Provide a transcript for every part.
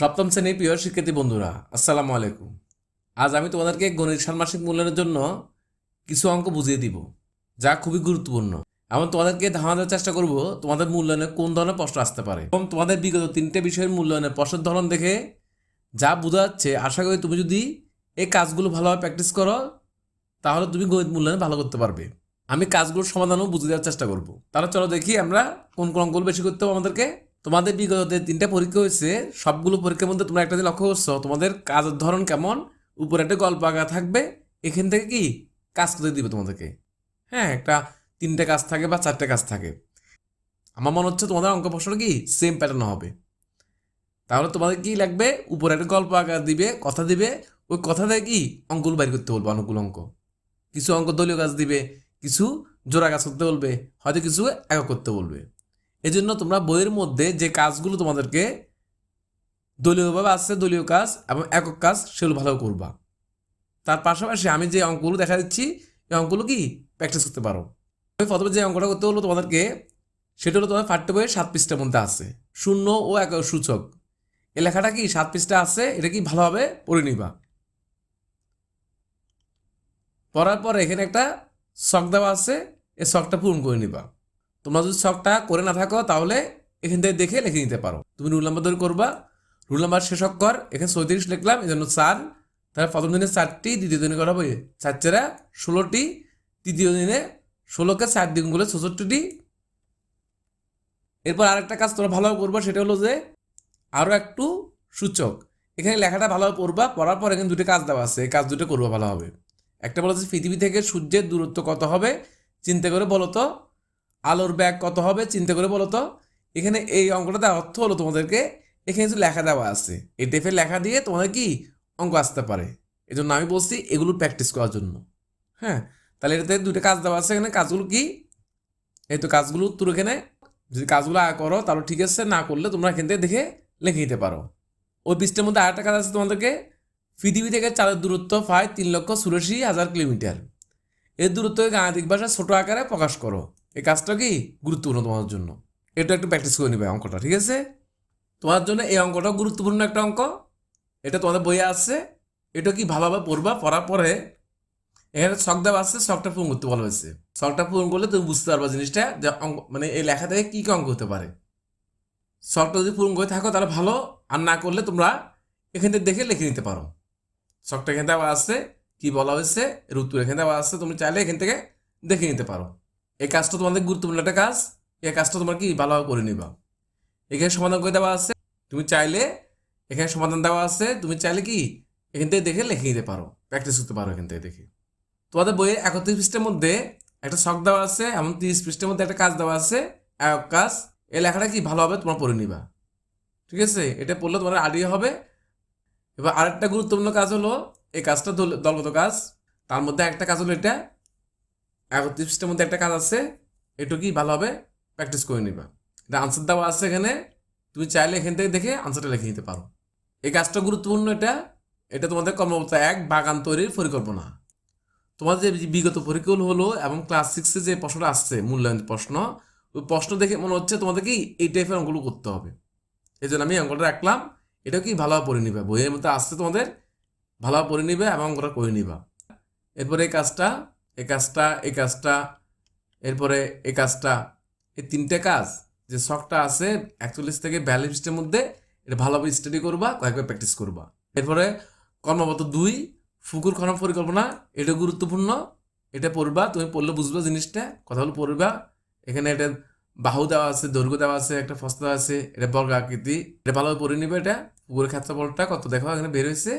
সপ্তম শ্রেণির প্রিয় শিক্ষার্থী বন্ধুরা, আসসালামু আলাইকুম। আজ আমি তোমাদেরকে গণিত ষান্মাসিক মূল্যায়নের জন্য কিছু অঙ্ক বুঝিয়ে দিব, যা খুবই গুরুত্বপূর্ণ। এবং তোমাদেরকে ধারণা দেওয়ার চেষ্টা করব, তোমাদের মূল্যায়নে কোন ধরনের প্রশ্ন আসতে পারে। এবং তোমাদের বিগত তিনটে বিষয়ের মূল্যায়নের প্রশ্নের ধরন দেখে যা বোঝা যাচ্ছে, আশা করি তুমি যদি এই কাজগুলো ভালোভাবে প্র্যাকটিস করো, তাহলে তুমি গণিত মূল্যায়ন ভালো করতে পারবে। আমি কাজগুলোর সমাধানও বুঝে দেওয়ার চেষ্টা করব। তাহলে চলো দেখি আমরা কোন কোন অঙ্কগুলো বেশি করতে হবে আমাদেরকে। তোমাদের বিগত যে তিনটা পরীক্ষা হয়েছে, সবগুলো পরীক্ষার মধ্যে তোমরা একটা যে লক্ষ্য করছ। তোমাদের কাজের ধরন কেমন? উপরে একটা গল্প আঁকা থাকবে, এখান থেকে কি? কাজ করতে দিবে তোমাদেরকে। হ্যাঁ একটা তিনটে কাজ থাকে বা চারটে কাজ থাকে। আমার মনে হচ্ছে তোমাদের অঙ্ক প্রশ্ন কি? সেম প্যাটার্ন হবে। তাহলে তোমাদের কি লাগবে? উপরে একটা গল্প আঁকা দিবে, কথা দিবে। ওই কথা থেকে কি? অঙ্কগুলো বাইর করতে বলব অনুকূল অঙ্ক। কিছু অঙ্ক দলীয় কাজ দিবে, কিছু জোড়া কাজ করতে বলবে, হয়তো কিছু একক করতে বলবে। এই জন্য তোমরা বইয়ের মধ্যে যে কাজগুলো তোমাদেরকে দলীয়ভাবে আসছে, দলীয় কাজ এবং একক কাজ, সেগুলো ভালো করবা। তার পাশাপাশি আমি যে অঙ্কগুলো দেখা দিচ্ছি, এই অঙ্কগুলো কি? প্র্যাকটিস করতে পারো। আমি প্রথমে যে অঙ্কটা করতে হলো তোমাদেরকে, সেটা হলো তোমার পাঠ্য বইয়ের সাত পৃষ্ঠার মধ্যে আছে। শূন্য ও এক সূচক। এই লেখাটা কি? সাত পৃষ্ঠা আছে, এটা কি ভালোভাবে পড়ে নিবা। পড়ার পর এখানে একটা শখ দেওয়া আছে, এই শখটা পূরণ করে নিবা। তোমরা যদি শখটা করে না থাকো, তাহলে এখান থেকে দেখে লিখে নিতে পারো। তুমি রুল নাম্বার ধরে করবা। রুল নাম্বার শেষ কর এখানে চৌত্রিশ লিখলাম, এই জন্য চার। তাহলে প্রথম দিনে চারটি, দ্বিতীয় দিনে করা হবে? চার চারা ষোলোটি, তৃতীয় দিনে ষোলোকে চার দিনগুলো চৌষট্টিটি। এরপর আরেকটা কাজ তোমরা ভালোভাবে করবা, সেটা হলো যে আরও একটু সূচক। এখানে লেখাটা ভালোভাবে পড়বা পড়ার পর এখানে দুটো কাজ দেওয়া আছে। এই কাজ দুটো করবা হবে। একটা বলা হচ্ছে পৃথিবী থেকে সূর্যের দূরত্ব কত হবে? চিন্তা করে বলো তো। আলোর ব্যাগ কত হবে, চিন্তা করে বলো তো। এখানে এই অঙ্কটা দেওয়ার অর্থ হলো তোমাদেরকে, এখানে কিছু লেখা দেওয়া আছে। এই টাইপের লেখা দিয়ে তোমাদের কি অঙ্ক আসতে পারে। এই জন্য আমি বলছি এগুলো প্র্যাকটিস করার জন্য। হ্যাঁ তাহলে এটাতে দুটো কাজ দেওয়া আছে। এখানে কাজগুলো কি? এই তো কাজগুলো উত্তর এখানে। যদি কাজগুলো করো, তাহলে ঠিক আছে। না করলে তোমরা এখান থেকে দেখে লিখে নিতে পারো। ওই পৃষ্ঠের মধ্যে আরেকটা কাজ আছে তোমাদেরকে। পৃথিবী থেকে চাঁদের দূরত্ব প্রায় তিন লক্ষ চুরাশি হাজার কিলোমিটার। এর দূরত্বকে গাণিতিক ভাষায় ছোট আকারে প্রকাশ করো। এই কাজটা কি গুরুত্বপূর্ণ তোমার জন্য? এটা একটু প্র্যাকটিস করে নিবে অঙ্কটা, ঠিক আছে? তোমার জন্য এই অঙ্কটা গুরুত্বপূর্ণ একটা অঙ্ক। এটা তোমাদের বইয়ে আছে। এটা কি ভালোভাবে পড়বা? পড়ার পরে এখানে শখ দেওয়া আছে, শখটা পূরণ করতে বলা হয়েছে শখটা পূরণ করলে তুমি বুঝতে পারবা জিনিসটা যে অঙ্ক মানে এই লেখা থেকে কী কী অঙ্ক হতে পারে। শখটা যদি পূরণ করে থাকো তাহলে ভালো, আর না করলে তোমরা এখান থেকে দেখে লিখে নিতে পারো। শখটা এখান থেকে দেওয়া আসছে কী বলা হয়েছে, এর উত্তর থেকে দেওয়া আসছে তুমি চাইলে এখান থেকে দেখে নিতে পারো। এই কাজটা তোমাদের গুরুত্বপূর্ণ একটা কাজ। এই কাজটা তোমার কি ভালোভাবে করে নিবা। এখানে সমাধান করে দেওয়া আছে। তুমি চাইলে এখানে সমাধান দেওয়া আছে। তুমি চাইলে কি এখান থেকে দেখে লিখে নিতে পারো। প্র্যাকটিস করতে পারো এখান থেকে দেখে। তোমাদের বইয়ে একত্রিশ পৃষ্ঠের মধ্যে একটা শখ দেওয়া আছে, এমন তিরিশ পৃষ্ঠের মধ্যে একটা কাজ দেওয়া আছে এক কাজ। এই লেখাটা কি ভালোভাবে তোমার পড়ে নিবা। ঠিক আছে? এটা পড়লে তোমার আইডিয়া হবে। এবার আরেকটা গুরুত্বপূর্ণ কাজ হলো, এই কাজটা দল- দলগত কাজ। তার মধ্যে একটা কাজ হলো এটা। একত্রিশ পৃষ্ঠের মধ্যে একটা কাজ আছে একটু কি ভালোভাবে প্র্যাকটিস করে নিবা। এটা আনসার দেওয়া আছে এখানে, তুমি চাইলে এখান থেকে দেখে আনসারটা লিখে নিতে পারো। এই কাজটা গুরুত্বপূর্ণ এটা এটা তোমাদের কর্মবর্তা এক, বাগান তৈরির পরিকল্পনা। তোমাদের যে বিগত পরীক্ষাগুলো হলো এবং ক্লাস সিক্সে যে প্রশ্নটা আসছে, মূল্যায়ন প্রশ্ন, ওই প্রশ্ন দেখে মনে হচ্ছে তোমাদের কি এই টাইপের অঙ্কগুলো করতে হবে। এই জন্য আমি অঙ্কটা রাখলাম এটা কি ভালোভাবে পড়ে নিবে। বইয়ের মধ্যে আসছে তোমাদের, ভালোভাবে পড়ে নিবে এবং অঙ্কটা করে নিবা। এরপরে এই কাজটা এই কাজটা এই কাজটা, এরপরে এ কাজটা। এই তিনটে কাজ যে শখটা আছে, একচল্লিশ থেকে বিয়াল্লিশ পৃষ্ঠের মধ্যে, এটা ভালোভাবে স্টাডি করবা কয়েকবার প্র্যাকটিস করবা। এরপরে কর্মবত দুই, ফুকুর খনন পরিকল্পনা, এটা গুরুত্বপূর্ণ। এটা পড়বা, তুমি পড়লে বুঝবা জিনিসটা কথা কথাগুলো পড়বা। এখানে এটা বাহু দেওয়া আছে, দৈর্ঘ্য দেওয়া আছে, একটা ফস্তা দেওয়া আছে, এটা বর্গ আকৃতি। এটা ভালোভাবে পড়ে নিবে এটা পুকুরের ক্ষেত্রফলটা কত দেখো, এখানে বের হয়েছে।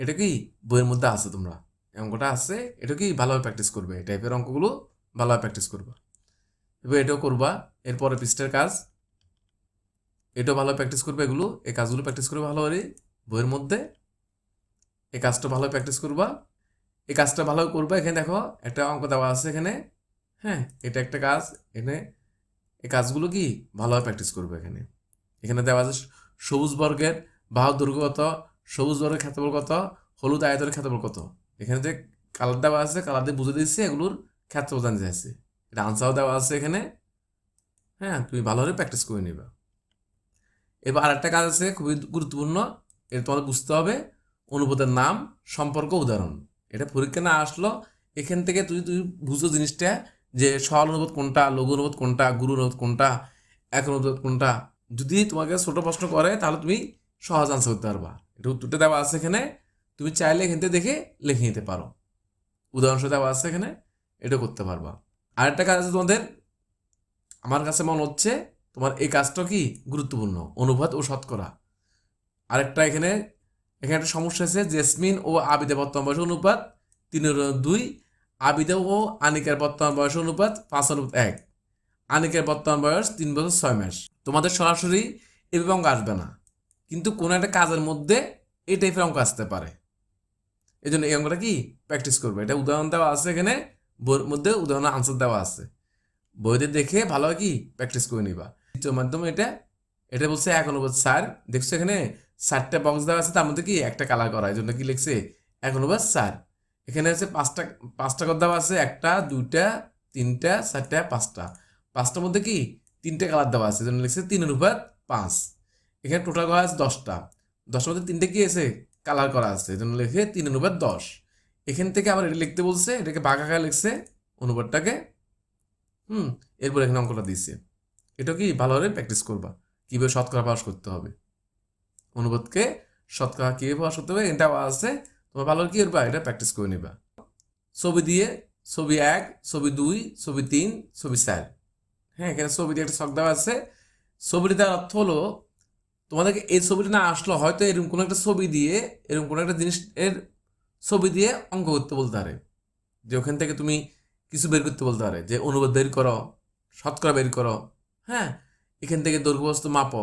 এটা কি? বইয়ের মধ্যে আছে তোমরা। অঙ্কটা আছে, এটা কি ভালোভাবে প্র্যাকটিস করবে? এই টাইপের অঙ্কগুলো ভালোভাবে প্র্যাকটিস করবা। এবার এটাও করবা, এরপরে পৃষ্ঠের কাজ, এটাও ভালোভাবে প্র্যাকটিস করবে এগুলো, এই কাজগুলো প্র্যাকটিস করবে ভালোভাবে বইয়ের মধ্যে। এই কাজটা ভালোভাবে প্র্যাকটিস করবা, এই কাজটা ভালো করবা, এখানে দেখো একটা অঙ্ক দেওয়া আছে এখানে হ্যাঁ এটা একটা কাজ, এখানে এই কাজগুলো কি ভালোভাবে প্র্যাকটিস করবে এখানে। এখানে দেওয়া আছে সবুজ বর্গের বাহু দৈর্ঘ্য কত, সবুজ বর্গের ক্ষেত্রফল কত, হলুদ আয়তনের ক্ষেত্রফল কত। এখানে যে কালার দেওয়া আছে কালার দিয়ে বুঝে দিচ্ছে এগুলোর ক্ষেত্রফল জানতে চাইছে। এটা আনসারও দেওয়া আছে এখানে। হ্যাঁ তুমি ভালোভাবে প্র্যাকটিস করে নিবা। এবার আরেকটা কাজ আছে, খুবই গুরুত্বপূর্ণ, এটা তোমাদের বুঝতে হবে, অনুপাতের নাম, সম্পর্ক, উদাহরণ। এটা পরীক্ষা না আসলো, এখান থেকে তুই তুই বুঝো জিনিসটা, যে সরল অনুপাত কোনটা, লঘু অনুপাত কোনটা, গুরু অনুপাত কোনটা, এক অনুপাত কোনটা। যদি তোমাকে ছোট প্রশ্ন করে, তাহলে তুমি সহজ আনসার করতে পারবা। এটা উত্তরটা দেওয়া আছে এখানে। তুমি চাইলে এখান থেকে দেখে লিখে নিতে পারো। উদাহরণস্বরূপ আছে এখানে, এটা করতে পারবা। আরেকটা কাজ আছে তোমাদের, আমার কাছে মনে হচ্ছে তোমার এই কাজটা কি গুরুত্বপূর্ণ, অনুবাদ ও শতকরা। আরেকটা এখানে এখানে একটা সমস্যা আছে, জেসমিন ও আবিদে বর্তমান বয়স অনুপাত তিন দুই, আবিদে ও আনিকার বর্তমান বয়স অনুপাত পাঁচ অনুপাত এক। আনিকের বর্তমান বয়স তিন বছর ছয় মাস। তোমাদের সরাসরি এভাবে অঙ্ক আসবে না। কিন্তু কোনো একটা কাজের মধ্যে এই টাইপের অঙ্ক আসতে পারে। এই জন্য এই অঙ্কটা কি? প্র্যাকটিস করবে। এটা উদাহরণ দেওয়া আছে এখানে, বইয়ের মধ্যে উদাহরণ আনসার দেওয়া আছে। বইতে দেখে ভালো কি? প্র্যাকটিস করে নিবা। দ্বিতীয় মাধ্যমে এটা এটা বলছে এক অনুবাদ স্যার। দেখছ এখানে চারটা বক্স দেওয়া আছে, তার মধ্যে কি? একটা কালার করা এই জন্য কি লিখছে? এক অনুবাদ স্যার। এখানে আছে পাঁচটা পাঁচটা কর দেওয়া আছে, একটা, দুইটা, তিনটা, চারটা, পাঁচটা। পাঁচটার মধ্যে কি? তিনটে কালার দেওয়া আছে জন্য লিখছে তিন অনুপাত পাঁচ। এখানে টোটাল করা আছে দশটা। দশটার মধ্যে তিনটে কি আছে? কালার করা আছে এই জন্য লিখে তিন অনুপাত দশ। এখান থেকে আবার এটা লিখতে বলছে, এটাকে বাঁকা লিখছে, অনুপাতটাকে, হুম, এরপর এখানে অঙ্কটা দিচ্ছে এটা কি ভালোভাবে প্র্যাকটিস করবা, কীভাবে শতকরা পাস করতে হবে। অনুবাদকে শতকরা কীভাবে পাস করতে হবে, এটা আছে, তোমার ভালো কী করবা, এটা প্র্যাকটিস করে নিবা। ছবি দিয়ে, ছবি এক, ছবি দুই, ছবি তিন, ছবি চার। হ্যাঁ এখানে ছবি দিয়ে একটা শখ দেওয়া আছে। ছবিটি দেওয়ার অর্থ হলো তোমাদেরকে এই ছবিটা না আসলো, হয়তো এরকম কোনো একটা ছবি দিয়ে, এরকম কোনো একটা জিনিস এর ছবি দিয়ে অঙ্ক করতে বলতে পারে। যে ওখান থেকে তুমি কিছু বের করতে বলতে পারে, যে অনুবাদ বের করো, শতকরা বের করো হ্যাঁ এখান থেকে দৈর্ঘ্যবস্তু মাপো।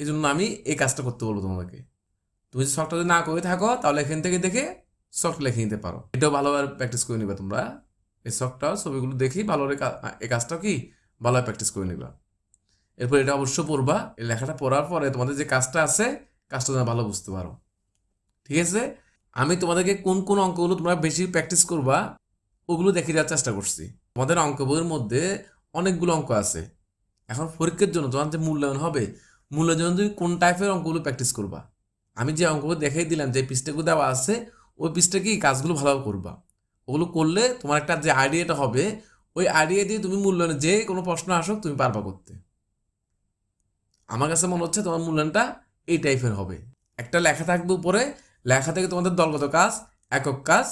এই জন্য আমি এই কাজটা করতে বলব তোমাদেরকে। তুমি যদি শখটা যদি না করে থাকো, তাহলে এখান থেকে দেখে শখ লিখে নিতে পারো। এটাও ভালোভাবে প্র্যাকটিস করে নিবা তোমরা। এই শখটাও ছবিগুলো দেখি ভালোভাবে এই কাজটাও কি? ভালোভাবে প্র্যাকটিস করে নিবা। এরপর এটা অবশ্য পড়বা, এই লেখাটা পড়ার পরে তোমাদের যে কাজটা আছে, কাজটা যেন ভালো বুঝতে পারো। ঠিক আছে? আমি তোমাদেরকে কোন কোন অঙ্কগুলো তোমরা বেশি প্র্যাকটিস করবা, ওগুলো দেখিয়ে দেওয়ার চেষ্টা করছি। তোমাদের অঙ্ক বইয়ের মধ্যে অনেকগুলো অঙ্ক আছে। এখন পরীক্ষার জন্য তোমার যে মূল্যায়ন হবে, মূল্যায়নের জন্য তুমি কোন টাইপের অঙ্কগুলো প্র্যাকটিস করবা? আমি যে অঙ্কগুলো দেখাই দিলাম, যে পৃষ্ঠাগুলো দেওয়া আছে, ওই পৃষ্ঠা কি কাজগুলো ভালোভাবে করবা? ওগুলো করলে তোমার একটা যে আইডিয়াটা হবে, ওই আইডিয়া দিয়ে তুমি মূল্যায়নে যে কোনো প্রশ্ন আসুক, তুমি পারবা করতে। আমার কাছে মনে হচ্ছে তোমার মূল্যায়নটা এই টাইপের হবে। একটা লেখা থাকবে উপরে, লেখা থেকে তোমাদের দলগত কাজ, একক কাজ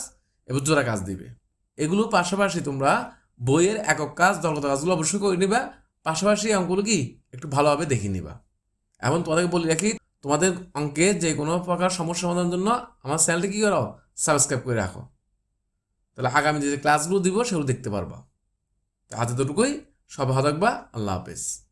এবং জোড়া কাজ দিবে। এগুলো পাশাপাশি তোমরা বইয়ের একক কাজ, দলগত কাজগুলো অবশ্যই করে নিবা। পাশাপাশি অঙ্কগুলো কি একটু ভালোভাবে দেখে নিবা। এবং তোমাদেরকে বলে রাখি, তোমাদের অঙ্কে যে কোনো প্রকার সমস্যা সমাধানের জন্য আমার চ্যানেলটি কী করো? সাবস্ক্রাইব করে রাখো। তাহলে আগামী যে ক্লাসগুলো দিব সেগুলো দেখতে পারবা। আজ এতটুকুই। সব ভালো থাকবা। আল্লাহ হাফেজ।